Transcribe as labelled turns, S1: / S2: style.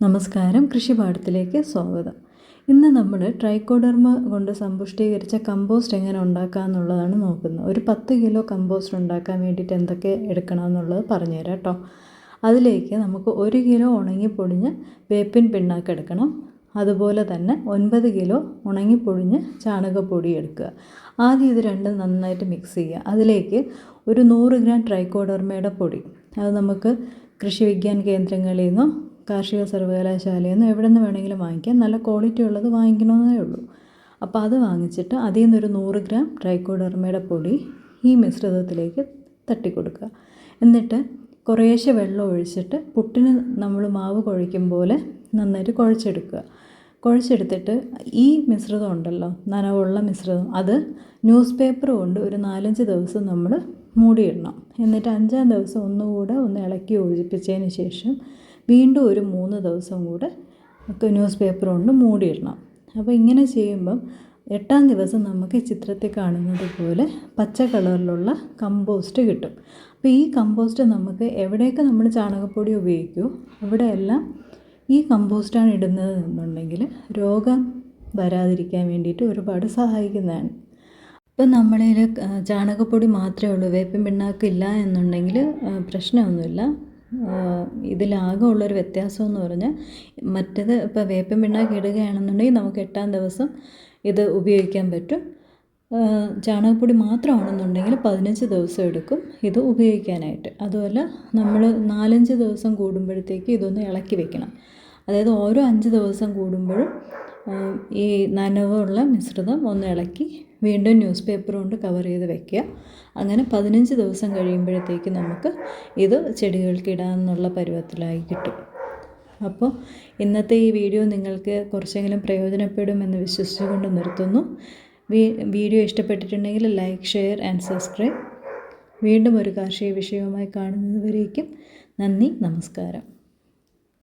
S1: നമസ്കാരം. കൃഷിപാഠത്തിലേക്ക് സ്വാഗതം. ഇന്ന് നമ്മൾ ട്രൈക്കോഡർമ കൊണ്ട് സമ്പുഷ്ടീകരിച്ച കമ്പോസ്റ്റ് എങ്ങനെ ഉണ്ടാക്കാം എന്നുള്ളതാണ് നോക്കുന്നത്. ഒരു പത്ത് കിലോ കമ്പോസ്റ്റ് ഉണ്ടാക്കാൻ വേണ്ടിയിട്ട് എന്തൊക്കെ എടുക്കണം എന്നുള്ളത് പറഞ്ഞുതരാം കേട്ടോ. അതിലേക്ക് നമുക്ക് ഒരു കിലോ ഉണങ്ങിപ്പൊടിഞ്ഞ് വേപ്പിൻ പിണ്ണാക്ക് എടുക്കണം. അതുപോലെ തന്നെ ഒൻപത് കിലോ ഉണങ്ങിപ്പൊടിഞ്ഞ് ചാണകപ്പൊടി എടുക്കുക. ആദ്യം ഇത് രണ്ടും നന്നായിട്ട് മിക്സ് ചെയ്യുക. അതിലേക്ക് ഒരു നൂറ് ഗ്രാം ട്രൈക്കോഡർമയുടെ പൊടി. അത് നമുക്ക് കൃഷി വിജ്ഞാൻ കേന്ദ്രങ്ങളിൽ നിന്നോ കാർഷിക സർവകലാശാലയിൽ നിന്ന് എവിടെ നിന്ന് വേണമെങ്കിലും വാങ്ങിക്കാം. നല്ല ക്വാളിറ്റി ഉള്ളത് വാങ്ങിക്കണമെന്നേ ഉള്ളൂ. അപ്പോൾ അത് വാങ്ങിച്ചിട്ട് അതിൽ നിന്നൊരു നൂറ് ഗ്രാം ട്രൈക്കോഡർമയുടെ പൊടി ഈ മിശ്രിതത്തിലേക്ക് തട്ടിക്കൊടുക്കുക. എന്നിട്ട് കുറേശ്ശെ വെള്ളം ഒഴിച്ചിട്ട് പുട്ടിന് നമ്മൾ മാവ് കുഴയ്ക്കും പോലെ നന്നായിട്ട് കുഴച്ചെടുക്കുക. കുഴച്ചെടുത്തിട്ട് ഈ മിശ്രിതം ഉണ്ടല്ലോ നനവുള്ള മിശ്രിതം അത് ന്യൂസ് പേപ്പർ കൊണ്ട് ഒരു നാലഞ്ച് ദിവസം നമ്മൾ മൂടിയിടണം. എന്നിട്ട് അഞ്ചാം ദിവസം ഒന്നുകൂടെ ഒന്ന് ഇളക്കി യോജിപ്പിച്ചതിന് ശേഷം വീണ്ടും ഒരു മൂന്ന് ദിവസം കൂടെ ഒക്കെ ന്യൂസ് പേപ്പർ കൊണ്ട് മൂടിയിടണം. അപ്പോൾ ഇങ്ങനെ ചെയ്യുമ്പം എട്ടാം ദിവസം നമുക്ക് ചിത്രത്തിൽ കാണുന്നത് പോലെ പച്ച കളറിലുള്ള കമ്പോസ്റ്റ് കിട്ടും. അപ്പോൾ ഈ കമ്പോസ്റ്റ് നമുക്ക് എവിടെയൊക്കെ നമ്മൾ ചാണകപ്പൊടി ഉപയോഗിക്കുമോ അവിടെയെല്ലാം ഈ കമ്പോസ്റ്റാണ് ഇടുന്നത് എന്നുണ്ടെങ്കിൽ രോഗം വരാതിരിക്കാൻ വേണ്ടിയിട്ട് ഒരുപാട് സഹായിക്കുന്നതാണ്. ഇപ്പം നമ്മളിൽ ചാണകപ്പൊടി മാത്രമേ ഉള്ളൂ വേപ്പിൻ പിണ്ണാക്കില്ല എന്നുണ്ടെങ്കിൽ പ്രശ്നമൊന്നുമില്ല. ഇതിലാകെ ഉള്ളൊരു വ്യത്യാസം എന്ന് പറഞ്ഞാൽ മറ്റേത് ഇപ്പോൾ വേപ്പിൻ പിണ്ണാക്ക് ഇടുകയാണെന്നുണ്ടെങ്കിൽ നമുക്ക് എട്ടാം ദിവസം ഇത് ഉപയോഗിക്കാൻ പറ്റും. ചാണകപ്പൊടി മാത്രമാണെന്നുണ്ടെങ്കിൽ പതിനഞ്ച് ദിവസം എടുക്കും ഇത് ഉപയോഗിക്കാനായിട്ട്. അതുപോലെ നമ്മൾ നാലഞ്ച് ദിവസം കൂടുമ്പോഴത്തേക്ക് ഇതൊന്ന് ഇളക്കി വെക്കണം. അതായത് ഓരോ അഞ്ച് ദിവസം കൂടുമ്പോഴും ഈ നനവുള്ള മിശ്രിതം ഒന്ന് ഇളക്കി വീണ്ടും ന്യൂസ് പേപ്പർ കൊണ്ട് കവർ ചെയ്ത് വെക്കുക. അങ്ങനെ പതിനഞ്ച് ദിവസം കഴിയുമ്പോഴത്തേക്ക് നമുക്ക് ഇത് ചെടികൾക്ക് ഇടാമെന്നുള്ള പരുവത്തിലായി കിട്ടും. അപ്പോൾ ഇന്നത്തെ ഈ വീഡിയോ നിങ്ങൾക്ക് കുറച്ചെങ്കിലും പ്രയോജനപ്പെടുമെന്ന് വിശ്വസിച്ചുകൊണ്ട് നിർത്തുന്നു. വീഡിയോ ഇഷ്ടപ്പെട്ടിട്ടുണ്ടെങ്കിൽ ലൈക്ക് ഷെയർ ആൻഡ് സബ്സ്ക്രൈബ്. വീണ്ടും ഒരു കാർഷിക വിഷയവുമായി കാണുന്നതുവരേക്കും നന്ദി നമസ്കാരം.